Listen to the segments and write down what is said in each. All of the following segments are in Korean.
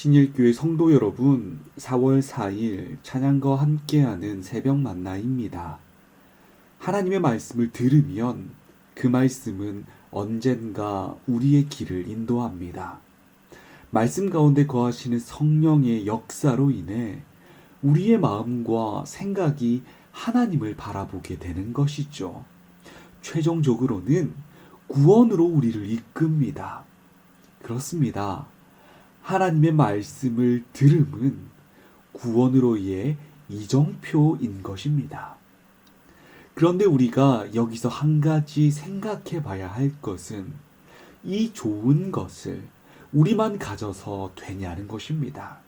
신일교회 성도 여러분, 4월 4일 찬양과 함께하는 새벽 만나입니다. 하나님의 말씀을 들으면 그 말씀은 언젠가 우리의 길을 인도합니다. 말씀 가운데 거하시는 성령의 역사로 인해 우리의 마음과 생각이 하나님을 바라보게 되는 것이죠. 최종적으로는 구원으로 우리를 이끕니다. 그렇습니다. 하나님의 말씀을 들음은 구원으로의 이정표인 것입니다. 그런데 우리가 여기서 한 가지 생각해 봐야 할 것은 이 좋은 것을 우리만 가져서 되냐는 것입니다.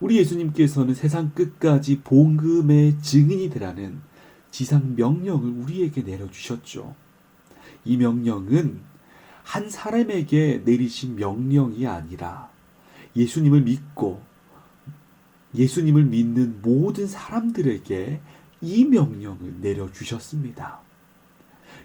우리 예수님께서는 세상 끝까지 복음의 증인이 되라는 지상 명령을 우리에게 내려주셨죠. 이 명령은 한 사람에게 내리신 명령이 아니라 예수님을 믿고 예수님을 믿는 모든 사람들에게 이 명령을 내려주셨습니다.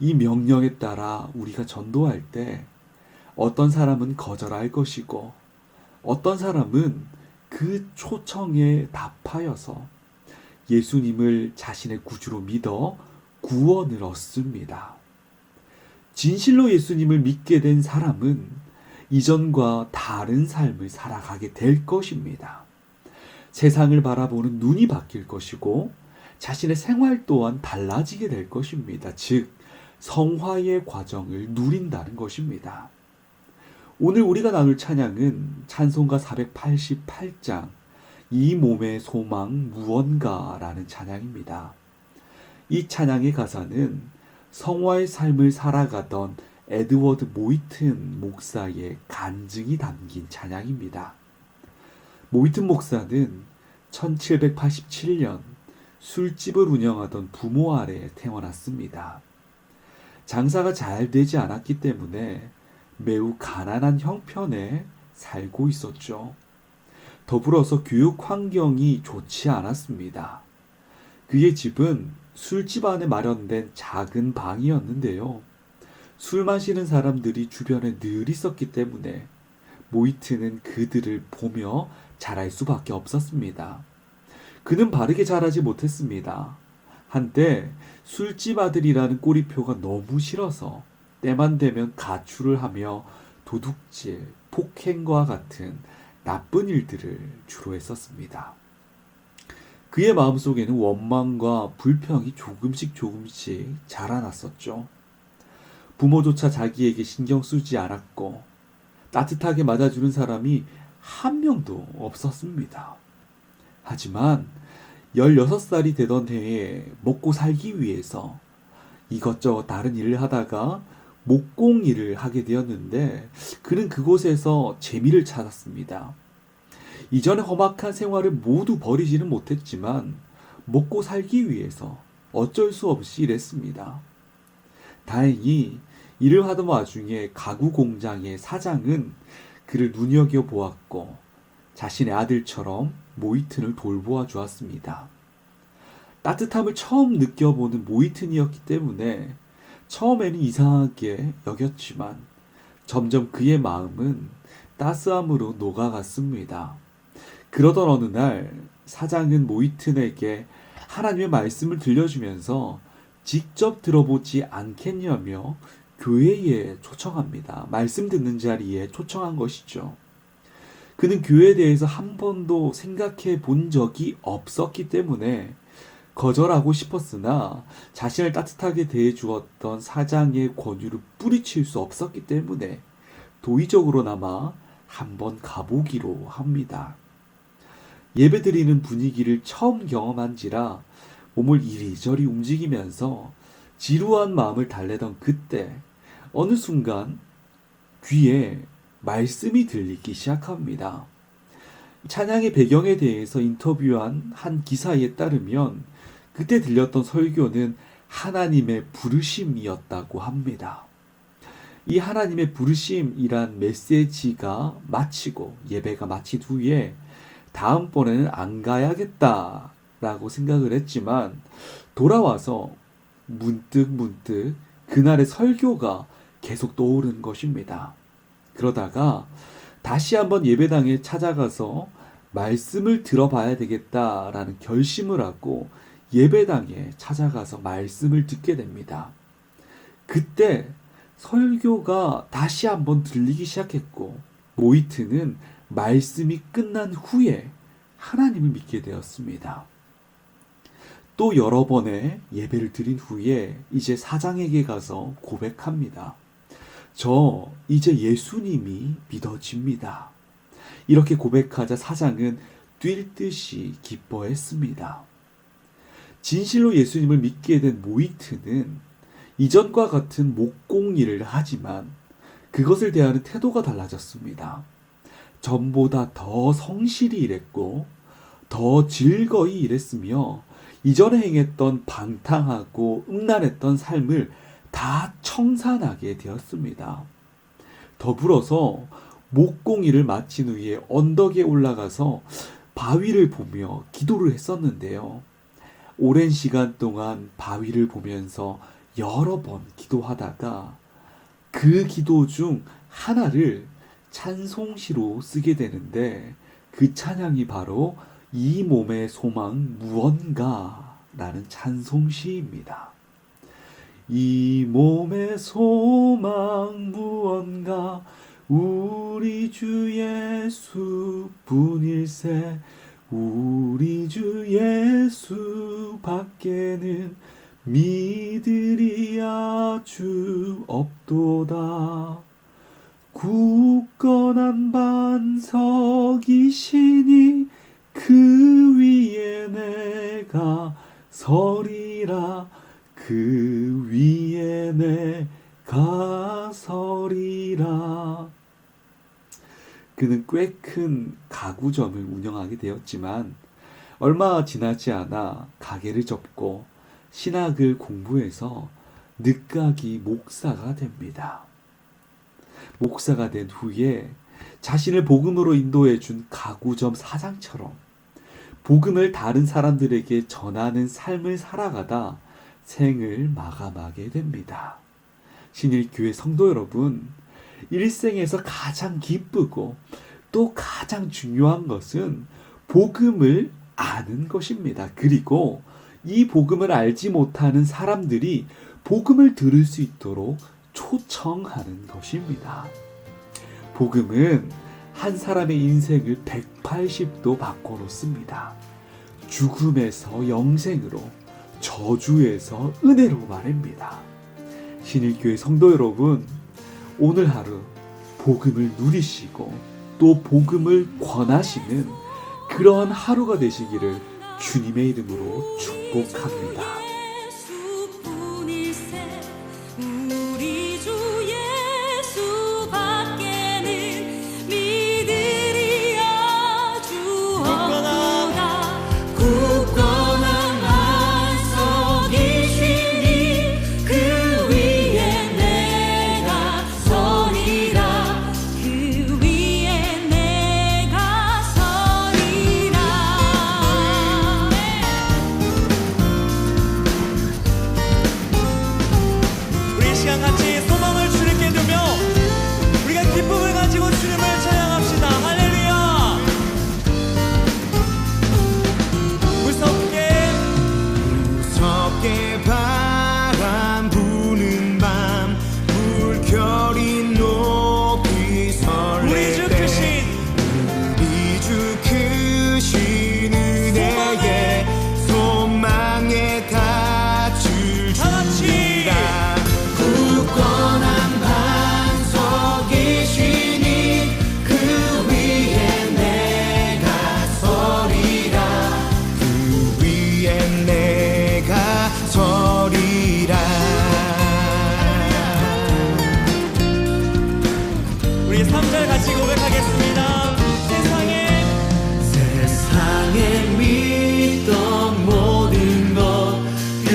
이 명령에 따라 우리가 전도할 때 어떤 사람은 거절할 것이고 어떤 사람은 그 초청에 답하여서 예수님을 자신의 구주로 믿어 구원을 얻습니다. 진실로 예수님을 믿게 된 사람은 이전과 다른 삶을 살아가게 될 것입니다. 세상을 바라보는 눈이 바뀔 것이고 자신의 생활 또한 달라지게 될 것입니다. 즉, 성화의 과정을 누린다는 것입니다. 오늘 우리가 나눌 찬양은 찬송가 488장 이 몸의 소망 무언가라는 찬양입니다. 이 찬양의 가사는 성화의 삶을 살아가던 에드워드 모이튼 목사의 간증이 담긴 찬양입니다. 모이튼 목사는 1787년 술집을 운영하던 부모 아래 태어났습니다. 장사가 잘 되지 않았기 때문에 매우 가난한 형편에 살고 있었죠. 더불어서 교육 환경이 좋지 않았습니다. 그의 집은 술집 안에 마련된 작은 방이었는데요. 술 마시는 사람들이 주변에 늘 있었기 때문에 모이트는 그들을 보며 자랄 수밖에 없었습니다. 그는 바르게 자라지 못했습니다. 한때 술집 아들이라는 꼬리표가 너무 싫어서 때만 되면 가출을 하며 도둑질, 폭행과 같은 나쁜 일들을 주로 했었습니다. 그의 마음속에는 원망과 불평이 조금씩 조금씩 자라났었죠. 부모조차 자기에게 신경 쓰지 않았고 따뜻하게 맞아주는 사람이 한 명도 없었습니다. 하지만 16살이 되던 해에 먹고 살기 위해서 이것저것 다른 일을 하다가 목공 일을 하게 되었는데 그는 그곳에서 재미를 찾았습니다. 이전에 험악한 생활을 모두 버리지는 못했지만 먹고 살기 위해서 어쩔 수 없이 일했습니다. 다행히 일을 하던 와중에 가구 공장의 사장은 그를 눈여겨 보았고 자신의 아들처럼 모이튼을 돌보아 주었습니다. 따뜻함을 처음 느껴보는 모이튼이었기 때문에 처음에는 이상하게 여겼지만 점점 그의 마음은 따스함으로 녹아갔습니다. 그러던 어느 날 사장은 모이튼에게 하나님의 말씀을 들려주면서 직접 들어보지 않겠냐며 교회에 초청합니다. 말씀 듣는 자리에 초청한 것이죠. 그는 교회에 대해서 한 번도 생각해 본 적이 없었기 때문에 거절하고 싶었으나 자신을 따뜻하게 대해 주었던 사장의 권유를 뿌리칠 수 없었기 때문에 도의적으로나마 한번 가보기로 합니다. 예배드리는 분위기를 처음 경험한지라 몸을 이리저리 움직이면서 지루한 마음을 달래던 그때 어느 순간 귀에 말씀이 들리기 시작합니다. 찬양의 배경에 대해서 인터뷰한 한 기사에 따르면 그때 들렸던 설교는 하나님의 부르심이었다고 합니다. 이 하나님의 부르심이란 메시지가 마치고 예배가 마친 후에 다음번에는 안 가야겠다라고 생각을 했지만 돌아와서 문득 문득 그날의 설교가 계속 떠오른 것입니다. 그러다가 다시 한번 예배당에 찾아가서 말씀을 들어봐야 되겠다라는 결심을 하고 예배당에 찾아가서 말씀을 듣게 됩니다. 그때 설교가 다시 한번 들리기 시작했고 모이트는 말씀이 끝난 후에 하나님을 믿게 되었습니다. 또 여러 번의 예배를 드린 후에 이제 사장에게 가서 고백합니다. 저 이제 예수님이 믿어집니다. 이렇게 고백하자 사장은 뛸 듯이 기뻐했습니다. 진실로 예수님을 믿게 된 모이트는 이전과 같은 목공 일을 하지만 그것을 대하는 태도가 달라졌습니다. 전보다 더 성실히 일했고 더 즐거이 일했으며 이전에 행했던 방탕하고 음란했던 삶을 다 청산하게 되었습니다. 더불어서 목공일을 마친 후에 언덕에 올라가서 바위를 보며 기도를 했었는데요. 오랜 시간 동안 바위를 보면서 여러 번 기도하다가 그 기도 중 하나를 찬송시로 쓰게 되는데 그 찬양이 바로 이 몸의 소망 무언가라는 찬송시입니다. 이 몸의 소망 무언가 우리 주 예수 뿐일세 우리 주 예수 밖에는 미들이 아주 없도다 굳건한 반석이시니 그 위에 내가 서리라 그 위에 내가 서리라 그는 꽤 큰 가구점을 운영하게 되었지만 얼마 지나지 않아 가게를 접고 신학을 공부해서 늦가기 목사가 됩니다. 목사가 된 후에 자신을 복음으로 인도해 준 가구점 사장처럼 복음을 다른 사람들에게 전하는 삶을 살아가다 생을 마감하게 됩니다. 신일교회 성도 여러분, 일생에서 가장 기쁘고 또 가장 중요한 것은 복음을 아는 것입니다. 그리고 이 복음을 알지 못하는 사람들이 복음을 들을 수 있도록 초청하는 것입니다. 복음은 한 사람의 인생을 180도 바꿔 놓습니다. 죽음에서 영생으로, 저주에서 은혜로 말입니다. 신일교회 성도 여러분, 오늘 하루 복음을 누리시고 또 복음을 권하시는 그러한 하루가 되시기를 주님의 이름으로 축복합니다.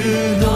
sevda